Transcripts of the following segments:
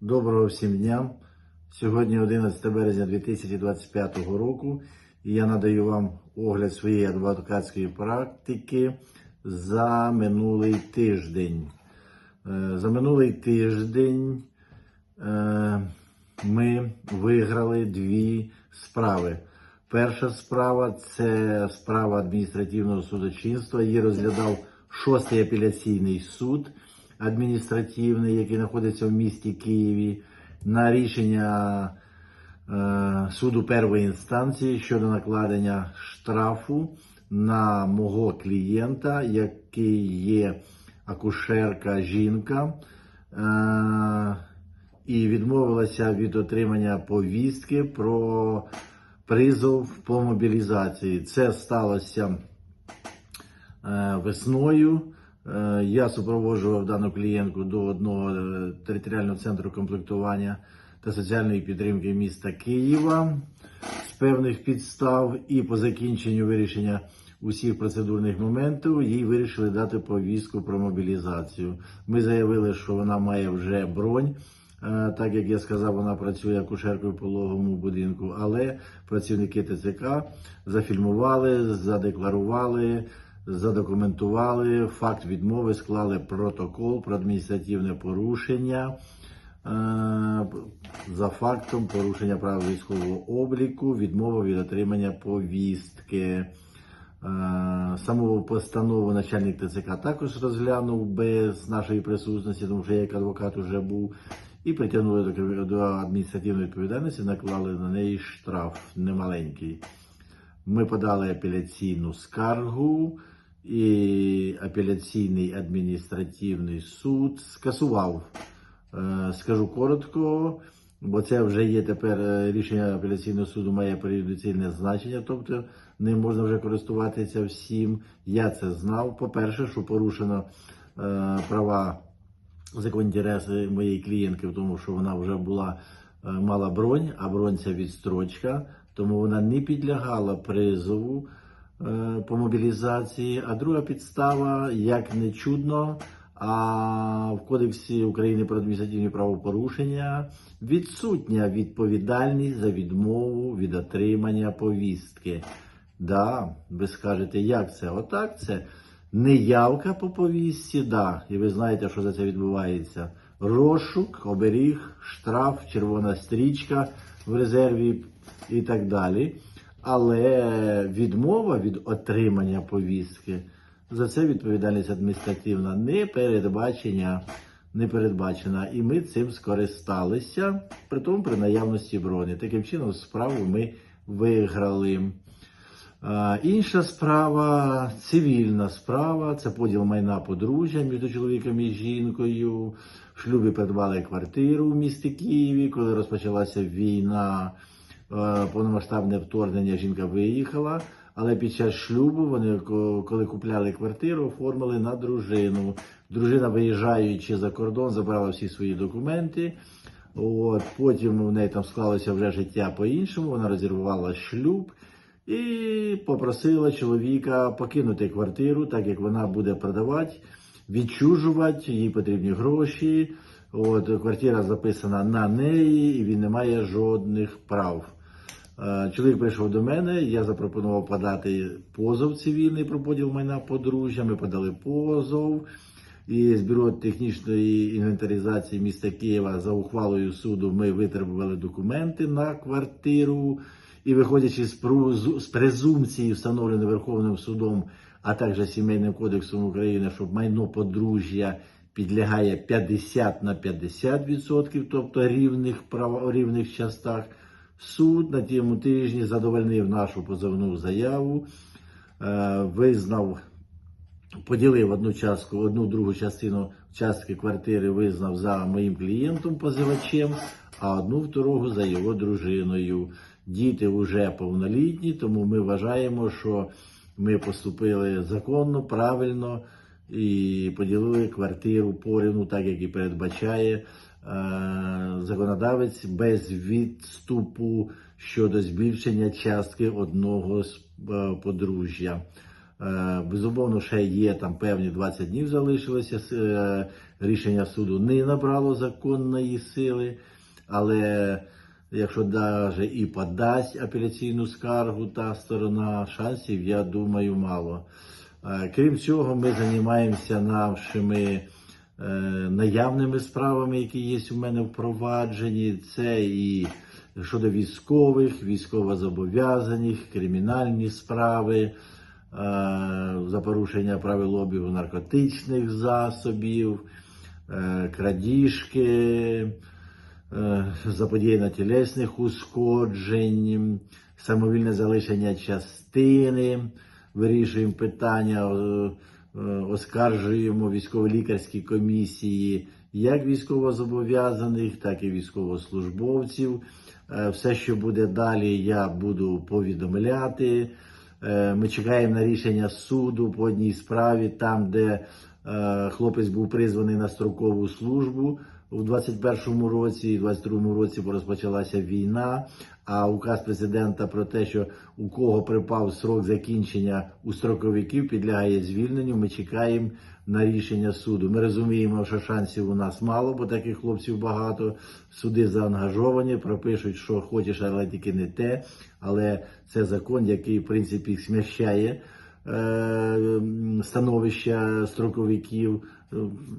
Доброго всім дням. Сьогодні 11 березня 2025 року і я надаю вам огляд своєї адвокатської практики за минулий тиждень. Е, За минулий тиждень е, ми виграли дві справи. Перша справа це справа адміністративного судочинства. Її розглядав шостий апеляційний суд адміністративний, який знаходиться в місті Києві, на рішення е, суду першої інстанції щодо накладення штрафу на мого клієнта, який є акушерка жінка. Е, і відмовилася від отримання повістки про призов по мобілізації. Це сталося е, весною. Е, Я супроводжував дану клієнтку до одного е, територіального центру комплектування та соціальної підтримки міста Києва з певних підстав, і по закінченню вирішення усіх процедурних моментів їй вирішили дати повістку про мобілізацію. Ми заявили, що вона має вже бронь. Е, Так як я сказав, вона працює акушеркою в пологовому будинку, але працівники ТЦК зафільмували, задекларували, задокументували факт відмови, склали протокол про адміністративне порушення е, за фактом порушення прав військового обліку, відмова від отримання повістки. Е, Саму постанову начальник ТЦК також розглянув без нашої присутності, тому що я як адвокат вже був, і притягнули до, до адміністративної відповідальності, наклали на неї штраф немаленький. Ми подали апеляційну скаргу, і апеляційний адміністративний суд скасував. Е, Скажу коротко, бо це вже є тепер е, рішення апеляційного суду має періодиційне значення, тобто не можна вже користуватися всім. Я це знав. По-перше, що порушено е, права законні інтереси моєї клієнтки в тому, що вона вже була мала бронь, а бронь це відстрочка, тому вона не підлягала призову по мобілізації. А друга підстава, як не чудно, а в Кодексі України про адміністративні правопорушення відсутня відповідальність за відмову від отримання повістки. Да, ви скажете, як це? Отак це неявка по повістці, да. І ви знаєте, що за це відбувається. Розшук, оберіг, штраф, червона стрічка в резерві і так далі. Але відмова від отримання повістки за це відповідальність адміністративна не передбачення, не передбачена. І ми цим скористалися, при тому при наявності броні. Таким чином, справу ми виграли. А, Інша справа цивільна справа, це поділ майна подружжя між чоловіком і жінкою. В шлюбі придбали квартиру в місті Києві. Коли розпочалася війна, повномасштабне вторгнення, жінка виїхала. Але під час шлюбу вони, коли купляли квартиру, оформили на дружину. Дружина, виїжджаючи за кордон, забрала всі свої документи. От, потім у неї там склалося вже життя по-іншому, вона розірвала шлюб і попросила чоловіка покинути квартиру, так як вона буде продавати, відчужувати, їй потрібні гроші. От, квартира записана на неї, і він не має жодних прав. Е, Чоловік прийшов до мене, я запропонував подати позов цивільний про поділ майна подружжя. Ми подали позов. І з бюро технічної інвентаризації міста Києва за ухвалою суду ми витребували документи на квартиру. І виходячи з, прузу- з презумпції, встановленої Верховним судом, а також Сімейним кодексом України, що майно подружжя підлягає 50 на 50%, тобто рівних прав, рівних частах, суд на тім тижні задовольнив нашу позовну заяву, е, визнав поділив одну частку, одну другу частину частки квартири визнав за моїм клієнтом позивачем, а одну второго за його дружиною. Діти вже повнолітні, тому ми вважаємо, що ми поступили законно, правильно і поділили квартиру порівну, так як і передбачає е, законодавець без відступу щодо збільшення частки одного з е, подружжя. Е, Безумовно, ще є там певні 20 днів залишилося. Рішення суду не набрало законної сили, але якщо навіть і подасть апеляційну скаргу та сторона, шансів, я думаю, мало. Е, Крім цього, ми займаємося нашими е, наявними справами, які є у мене впроваджені. Це і щодо військових, військовозобов'язаних, кримінальні справи, е, за порушення правил обігу наркотичних засобів, крадіжки, заподіяння тілесних ушкоджень, самовільне залишення частини, вирішуємо питання, е, е, оскаржуємо військово-лікарські комісії як військовозобов'язаних, так і військовослужбовців. Е, Все, що буде далі, я буду повідомляти. Ми чекаємо на рішення суду по одній справі, там, де хлопець був призваний на строкову службу у 21-му році, і в 22-му році розпочалася війна. А указ президента про те, що у кого припав срок закінчення у строковиків, підлягає звільненню. Ми чекаємо на рішення суду. Ми розуміємо, що шансів у нас мало, бо таких хлопців багато. Суди заангажовані, пропишуть, що хочеш, але тільки не те. Але це закон, який в принципі смящає становища строковиків.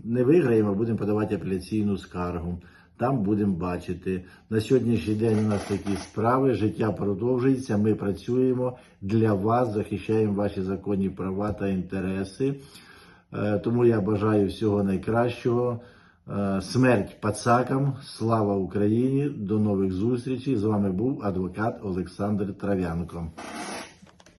Не виграємо, будемо подавати апеляційну скаргу. Там будемо бачити. На сьогоднішній день у нас такі справи, життя продовжується. Ми працюємо для вас, захищаємо ваші законні права та інтереси. Е, Тому я бажаю всього найкращого. Е, Смерть пацакам, слава Україні! До нових зустрічей. З вами був адвокат Олександр Трав'янко.